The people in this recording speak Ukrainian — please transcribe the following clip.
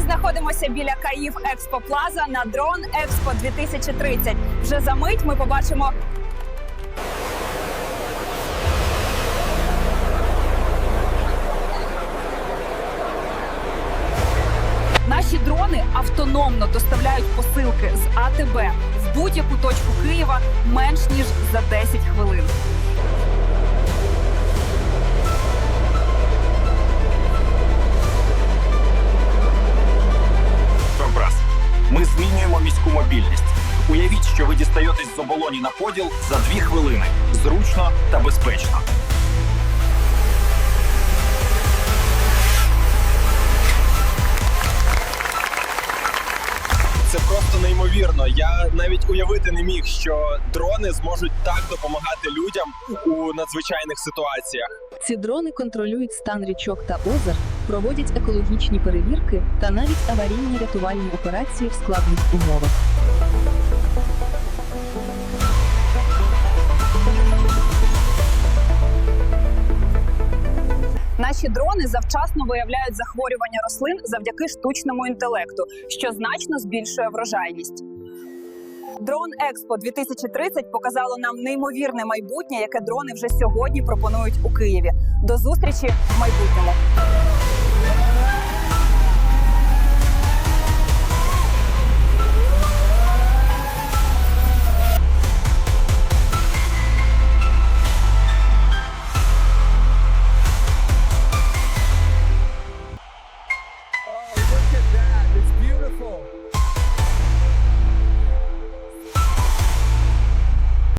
знаходимося біля Каїв Експо Плаза на дрон Експо 2030. Вже за мить ми побачимо. Наші дрони автономно доставляють посилки з АТБ в будь-яку точку Києва менш ніж за 10 хвилин. Ми міську мобільність. Уявіть, що ви дістаєтесь з оболоні на поділ за дві хвилини. Зручно та безпечно. Це просто неймовірно. Я навіть уявити не міг, що дрони зможуть так допомагати людям у надзвичайних ситуаціях. Ці дрони контролюють стан річок та озер, проводять екологічні перевірки та навіть аварійні рятувальні операції в складних умовах. Наші дрони завчасно виявляють захворювання рослин завдяки штучному інтелекту, що значно збільшує врожайність. Дрон Експо 2030 показало нам неймовірне майбутнє, яке дрони вже сьогодні пропонують у Києві. До зустрічі в майбутньому. four.